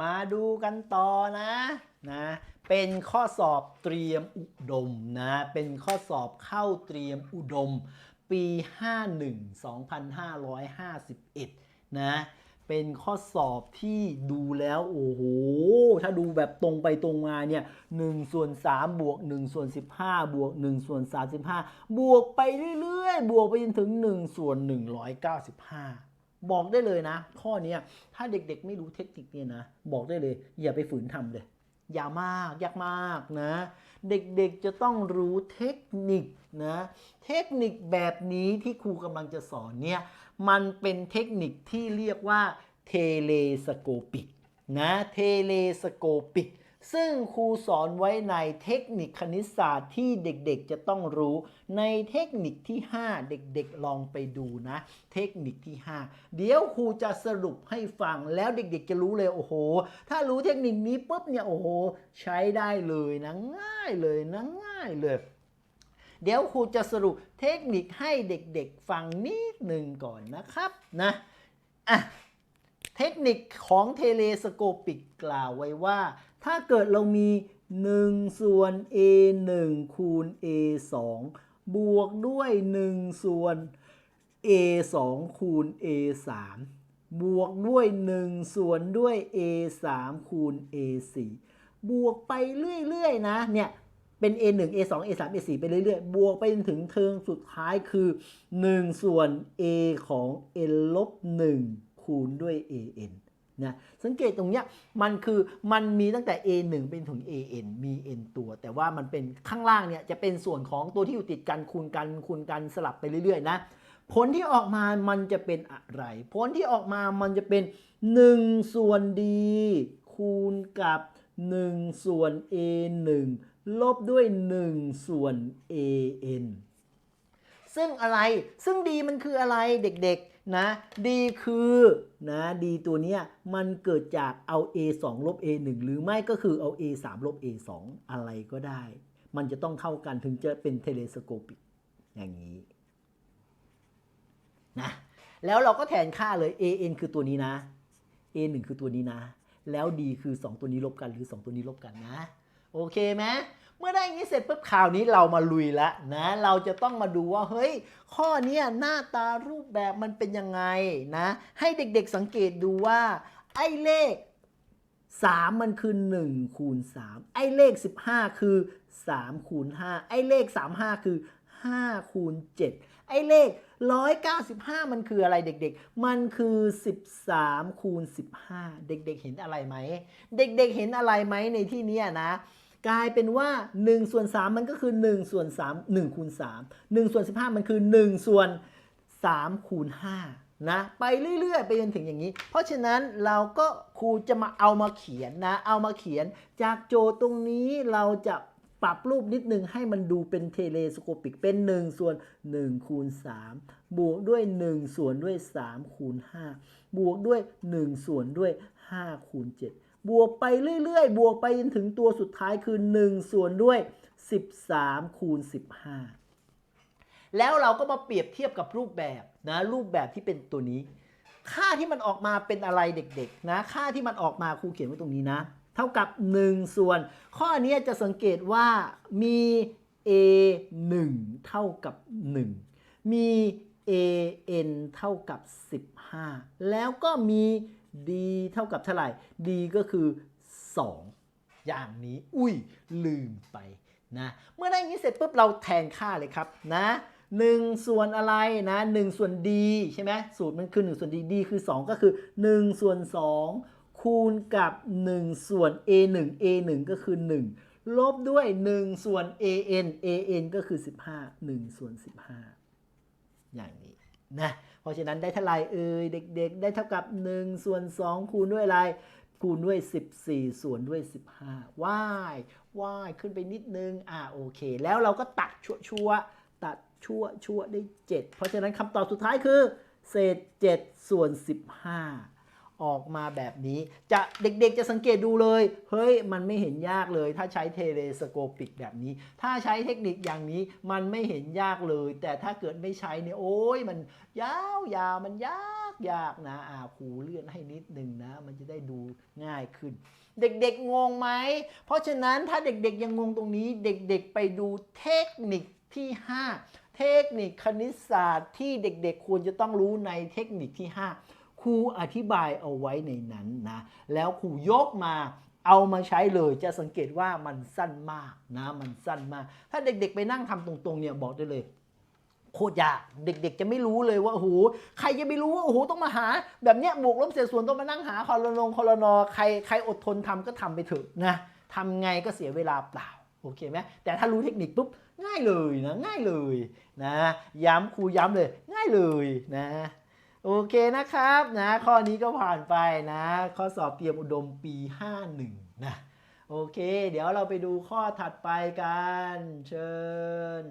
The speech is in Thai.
มาดูกันต่อนะนะเป็นข้อสอบเตรียมอุดมนะ เป็นข้อสอบเข้าเตรียมอุดม ปี 51 2551 นะ เป็นข้อสอบที่ดูแล้ว โอ้โห ถ้าดูแบบตรงไปตรงมาเนี่ย1ส่วน3บวก1ส่วน15 บวก1ส่วน35 บวกไปเรื่อยๆ บวกไปจนถึง1ส่วน195 บอกได้เลยนะ ข้อนี้ถ้าเด็กๆไม่รู้เทคนิคเนี่ยนะ บอกได้เลย อย่าไปฝืนทำเลย อย่ามากยากมากนะ เด็กๆจะต้องรู้เทคนิคนะ เทคนิคแบบนี้ที่ครูกำลังจะสอนเนี่ย มันเป็นเทคนิคที่เรียกว่าเทเลสโคปิกนะ เทเลสโคปิก ซึ่งครูสอนไว้ในเทคนิคคณิตศาสตร์ที่เด็กๆจะต้องรู้ ในเทคนิคที่ 5 เด็กๆลองไปดูนะ เทคนิคที่ 5 เดี๋ยวครูจะสรุปให้ฟังแล้วเด็กๆจะรู้เลยโอ้โห ถ้ารู้เทคนิคนี้ปุ๊บเนี่ยโอ้โห ใช้ได้เลยนะง่ายเลยนะง่ายเลย เดี๋ยวครูจะสรุปเทคนิคให้เด็กๆฟังนิดหนึ่งก่อนนะครับนะอะ เทคนิคของเทเลสโคปิกกล่าวไว้ว่า ถ้าเกิดเรามี 1 ส่วน a 1 คูณ a 2 บวกด้วย 1 ส่วน a 2 คูณ a 3 บวกด้วย 1 ส่วนด้วย a 3 คูณ a 4 บวกไปเรื่อย ๆ นะ เนี่ยเป็น a 1 a 2 a 3 a 4ไปเรื่อยๆ บวกไปจนถึงเทิงสุดท้ายคือ 1 ส่วน a ของ n ลบ1 คูณด้วย an นะสังเกตตรงเนี้ยมันคือมันมีตั้งแต่ a 1 เป็นถึง an มี n ตัว แต่ว่ามันเป็นข้างล่างเนี่ยจะเป็นส่วนของตัวที่อยู่ติดกันคูณกันคูณกันสลับไปเรื่อยๆนะผลที่ออกมามันจะเป็นอะไร ผลที่ออกมามันจะเป็น 1 ส่วน d คูณกับ 1 ส่วน a 1 ลบด้วย 1 ส่วน an ซึ่งอะไร ซึ่ง d มันคืออะไรเด็กๆ นะ d คือนะ d ตัวเนี้ยมันเกิดจากเอา a 2ลบ a 1หรือไม่ก็คือเอา a 3ลบ a 2อะไรก็ได้ มันจะต้องเท่ากันถึงจะเป็นเทเลสโคปิกอย่างนี้นะแล้วเราก็แทนค่าเลย an คือตัวนี้นะ a 1คือตัวนี้นะ แล้ว d คือ 2 ตัวนี้ลบกันหรือ 2 ตัวนี้ลบกันนะ โอเคไหม เมื่อได้อย่างนี้เสร็จปุ๊บคราวนี้เรามาลุยแล้วนะ เราจะต้องมาดูว่าเฮ้ย ข้อนี้หน้าตารูปแบบมันเป็นยังไงนะ ให้เด็กๆสังเกตดูว่า ไอ้เลข 3 มันคือ 1 คูณ 3 ไอ้เลข 15 คือ 3 คูณ 5 ไอ้เลข 35 คือ 5 คูณ 7 ไอ้เลข 195 มันคืออะไรเด็กๆ มันคือ 13 คูณ 15 เด็กๆ เห็นอะไรไหม เด็กๆ เห็นอะไรไหมในที่นี้นะ กลายเป็นว่า1ส่วน3มันก็คือ1ส่วน3 1คูณ3 1ส่วน15 มันคือ1ส่วน3คูณ5นะไปเรื่อย ๆ ไปจนถึงอย่างนี้ เพราะฉะนั้นเราก็ครูจะมาเอามาเขียนนะ เอามาเขียนจากโจทย์ตรงนี้เราจะปรับรูปนิดนึงให้มันดูเป็นเทเลสโคปิกเป็น 1 ส่วน1คูณ3บวกด้วย 1 ส่วนด้วย3คูณ5บวกด้วย 1 ส่วนด้วย5คูณ7 บวกไปเรื่อยๆ บวกไปจนถึงตัวสุดท้ายคือ 1 ส่วนด้วย 13 คูณ 15 แล้วเราก็มาเปรียบเทียบกับรูปแบบนะรูปแบบที่เป็นตัวนี้ ค่าที่มันออกมาเป็นอะไรเด็กๆนะค่าที่มันออกมาครูเขียนไว้ตรงนี้นะ เท่ากับ 1 ส่วน ข้อนี้จะสังเกตว่ามี a 1เท่ากับ 1 มี a n เท่ากับ 15 แล้วก็มี d เท่ากับเท่าไหร่ d ก็คือ 2 อย่างนี้ อุ้ย ลืมไปนะ เมื่อได้อย่างนี้เสร็จปุ๊บเราแทนค่าเลยครับนะ1ส่วนอะไรนะ1ส่วน d ใช่ไหมสูตรมันคือ1ส่วน d d คือ 2 ก็คือ 1 ส่วน 2 คูณกับ 1 ส่วน a 1 a 1ก็คือ 1 ลบด้วย 1 ส่วน a n a n ก็คือ 15 1 ส่วน 15 อย่างนี้ นะเพราะฉะนั้นได้เท่าไหร่เอ่ยเด็ก ๆ ได้เท่ากับ1ส่วน2คูณด้วยอะไรคูณด้วย 14 ส่วนด้วย 15ว่ายว่ายขึ้นไปนิดนึงอ่าโอเค แล้วเราก็ตัดชัวชัวๆตัดชั่วชั่วๆได้ 7 เพราะฉะนั้นคำตอบสุดท้ายคือ เศษ 7 ส่วน 15 ออกมาแบบนี้ จะเด็กๆจะสังเกตดูเลย เฮ้ย มันไม่เห็นยากเลย ถ้าใช้เทเลสโคปิกแบบนี้ ถ้าใช้เทคนิคอย่างนี้มันไม่เห็นยากเลย แต่ถ้าเกิดไม่ใช้เนี่ยโอ้ยมันยาวยาวมันยากยากนะอ่าครูเลื่อนให้นิดนึงนะ มันจะได้ดูง่ายขึ้น เด็กๆงงไหม เพราะฉะนั้นถ้าเด็กๆยังงงตรงนี้ เด็กๆไปดูเทคนิคที่ 5 เทคนิคคณิตศาสตร์ที่เด็กๆควรจะต้องรู้ในเทคนิคที่ 5 ครูอธิบายเอาไว้ในนั้นนะ แล้วครูยกมาเอามาใช้เลยจะสังเกตว่ามันสั้นมากนะ มันสั้นมาก ถ้าเด็กๆไปนั่งทำตรงๆเนี่ยบอกได้เลยโคตรยากเด็กๆ จะไม่รู้เลยว่าโอ้โหใครจะไปรู้ว่าโอ้โหต้องมาหา แบบเนี้ยบวกลบเศษส่วนต้องมานั่งหาคอรนงคอรนอใครใครอดทนทำก็ทำไปเถอะนะทำไงก็เสียเวลาเปล่าโอเคไหมแต่ถ้ารู้เทคนิคปุ๊บง่ายเลยนะง่ายเลยนะ ย้ำครูย้ำเลย ง่ายเลยนะ โอเคนะครับนะข้อนี้ก็ผ่านไปนะ ข้อสอบเตรียมอุดมปี 51 นะ โอเค เดี๋ยวเราไปดูข้อถัดไปกัน เชิญ